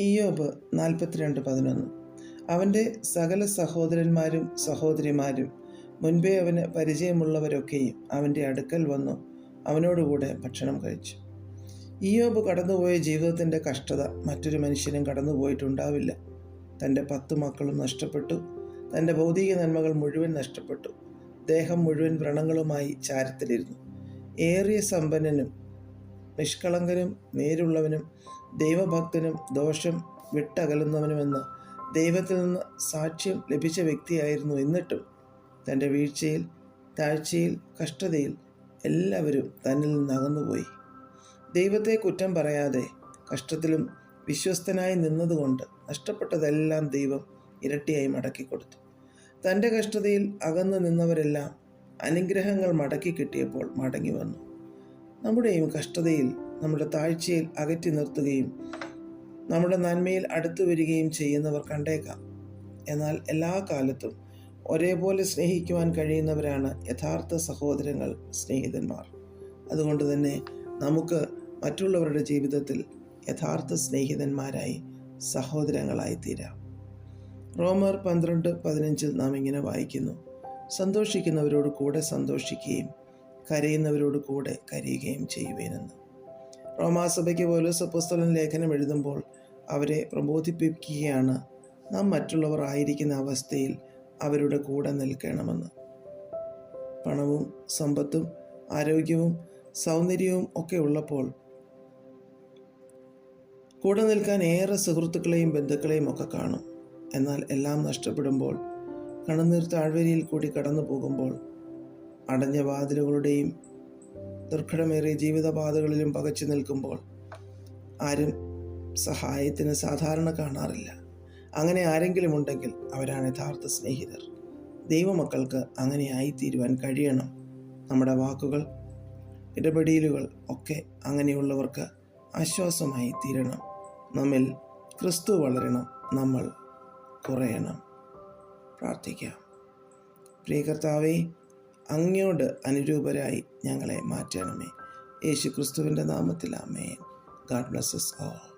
ഇയോബ് നാൽപ്പത്തിരണ്ട് പതിനൊന്ന്. അവന്റെ സകല സഹോദരന്മാരും സഹോദരിമാരും മുൻപേ അവന് പരിചയമുള്ളവരൊക്കെയും അവന്റെ അടുക്കൽ വന്നു അവനോടുകൂടെ ഭക്ഷണം കഴിച്ചു. ഇയോബ് കടന്നുപോയ ജീവിതത്തിന്റെ കഷ്ടത മറ്റൊരു മനുഷ്യനും കടന്നുപോയിട്ടുണ്ടാവില്ല. തന്റെ പത്ത് മക്കളും നഷ്ടപ്പെട്ടു. തന്റെ ഭൗതിക നന്മകൾ മുഴുവൻ നഷ്ടപ്പെട്ടു. ദേഹം മുഴുവൻ വ്രണങ്ങളുമായി ചാരത്തിലിരുന്നു. ഏറിയ സമ്പന്നനും നിഷ്കളങ്കനും നേരുള്ളവനും ദൈവഭക്തനും ദോഷം വിട്ടകലുന്നവനുമെന്ന് ദൈവത്തിൽ നിന്ന് സാക്ഷ്യം ലഭിച്ച വ്യക്തിയായിരുന്നു എന്നിട്ടും തന്റെ വീഴ്ചയിൽ താഴ്ചയിൽ കഷ്ടതയിൽ എല്ലാവരും തന്നിൽ നിന്ന് അകന്നുപോയി. ദൈവത്തെ കുറ്റം പറയാതെ കഷ്ടത്തിലും വിശ്വസ്തനായി നിന്നതുകൊണ്ട് നഷ്ടപ്പെട്ടതെല്ലാം ദൈവം ഇരട്ടിയായി മടക്കി കൊടുത്തു തന്റെ കഷ്ടതയിൽ അകന്നു നിന്നവരെല്ലാം അനുഗ്രഹങ്ങൾ മടക്കി കിട്ടിയപ്പോൾ മടങ്ങി വന്നു. നമ്മുടെയും കഷ്ടതയിൽ നമ്മുടെ താഴ്ചയിൽ അകറ്റി നിർത്തുകയും നമ്മുടെ നന്മയിൽ അടുത്തു വരികയും ചെയ്യുന്നവർ കണ്ടേക്കാം. എന്നാൽ എല്ലാ കാലത്തും ഒരേപോലെ സ്നേഹിക്കുവാൻ കഴിയുന്നവരാണ് യഥാർത്ഥ സഹോദരങ്ങൾ സ്നേഹിതന്മാർ. അതുകൊണ്ട് തന്നെ നമുക്ക് മറ്റുള്ളവരുടെ ജീവിതത്തിൽ യഥാർത്ഥ സ്നേഹിതന്മാരായി സഹോദരങ്ങളായി തീരാം റോമർ പന്ത്രണ്ട് പതിനഞ്ചിൽ നാം ഇങ്ങനെ വായിക്കുന്നു. സന്തോഷിക്കുന്നവരോട് കൂടെ സന്തോഷിക്കുകയും കരയുന്നവരോട് കൂടെ കരയുകയും ചെയ്യുവേനെന്ന്. റോമാസഭയ്ക്ക് പോലും സപ്പുസ്തലൻ ലേഖനം എഴുതുമ്പോൾ അവരെ പ്രബോധിപ്പിക്കുകയാണ് നാം മറ്റുള്ളവർ ആയിരിക്കുന്ന അവസ്ഥയിൽ അവരുടെ കൂടെ നിൽക്കണമെന്ന്. പണവും സമ്പത്തും ആരോഗ്യവും സൗന്ദര്യവും ഒക്കെ ഉള്ളപ്പോൾ കൂടെ നിൽക്കാൻ ഏറെ സുഹൃത്തുക്കളെയും ബന്ധുക്കളെയും ഒക്കെ കാണും. എന്നാൽ എല്ലാം നഷ്ടപ്പെടുമ്പോൾ കണ്ണുനീർ താഴ്വരയിൽ കൂടി കടന്നു പോകുമ്പോൾ അടഞ്ഞ വാതിലുകളുടെയും ദുർഘടമേറിയ ജീവിതപാതകളിലും പകച്ചു നിൽക്കുമ്പോൾ ആരും സഹായത്തിന് സാധാരണ കാണാറില്ല. അങ്ങനെ ആരെങ്കിലും ഉണ്ടെങ്കിൽ അവരാണ് യഥാർത്ഥ സ്നേഹിതർ. ദൈവമക്കൾക്ക് അങ്ങനെ ആയിത്തീരുവാൻ കഴിയണം. നമ്മുടെ വാക്കുകൾ ഇടപെടലുകൾ ഒക്കെ അങ്ങനെയുള്ളവർക്ക് ആശ്വാസമായി തീരണം. നമ്മിൽ ക്രിസ്തു വളരണം നമ്മൾ കുറയണം. പ്രാർത്ഥിക്കാം. പ്രിയ കർത്താവേ അങ്ങയോട് അനുരൂപരായി ഞങ്ങളെ മാറ്റണമേ. യേശു ക്രിസ്തുവിന്റെ നാമത്തിൽ ഗാഡ് ബ്ലസ്സസ് ഓൾ